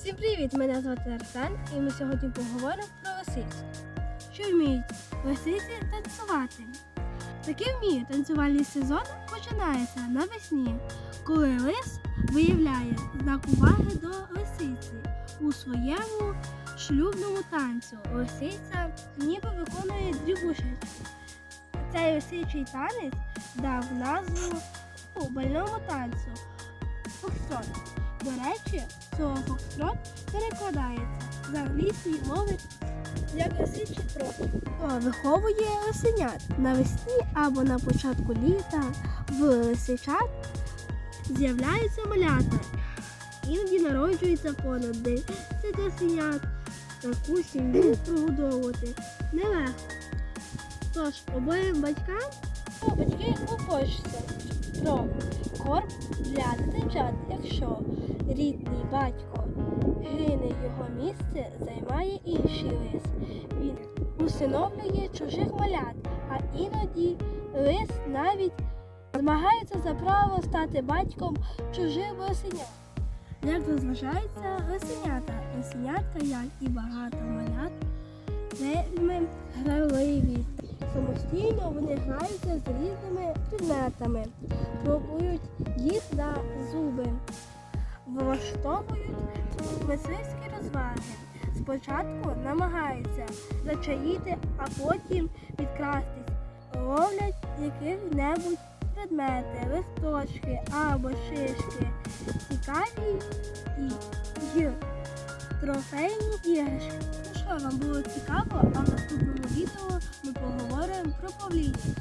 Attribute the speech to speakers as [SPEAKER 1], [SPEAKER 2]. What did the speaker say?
[SPEAKER 1] Всім привіт! Мене звати Арсен і ми сьогодні поговоримо про лисицю. Що вміють лисиці танцювати? Такий вміє танцювальний сезон починається навесні, коли лис виявляє знак уваги до лисиці у своєму шлюбному танцю. Лисиця ніби виконує дрібушечку. Цей лисичий танець дав назву у бальному танцю фокстрот. До речі, слово фокстрот перекладається з англійської мови як лисичий трот. Виховує лисенят навесні або на початку літа в лисичат з'являються малята. Іноді народжується понад 10 лисенят. Таку сім'ю прогодовувати нелегко. Тож обоїм батькам батьки клопочуться про корм для дитинчат, якщо рідний батько гине його місце, займає інший лис. Він усиновлює чужих малят, а іноді лис навіть змагається за право стати батьком чужих лисенят. Як розважаються лисенята? Лисенятка, як і багато малят, вельми граливі. Самостійно вони граються з різними предметами, пробують їх на зуби, влаштовують мисливські розваги. Спочатку намагаються зачаїти, а потім підкрастись, ловлять яких-небудь предмети, листочки або шишки, цікаві і, трофейні іграшки. Ну що, вам було цікаво, а в наступному відео ми поговоримо про павлінів.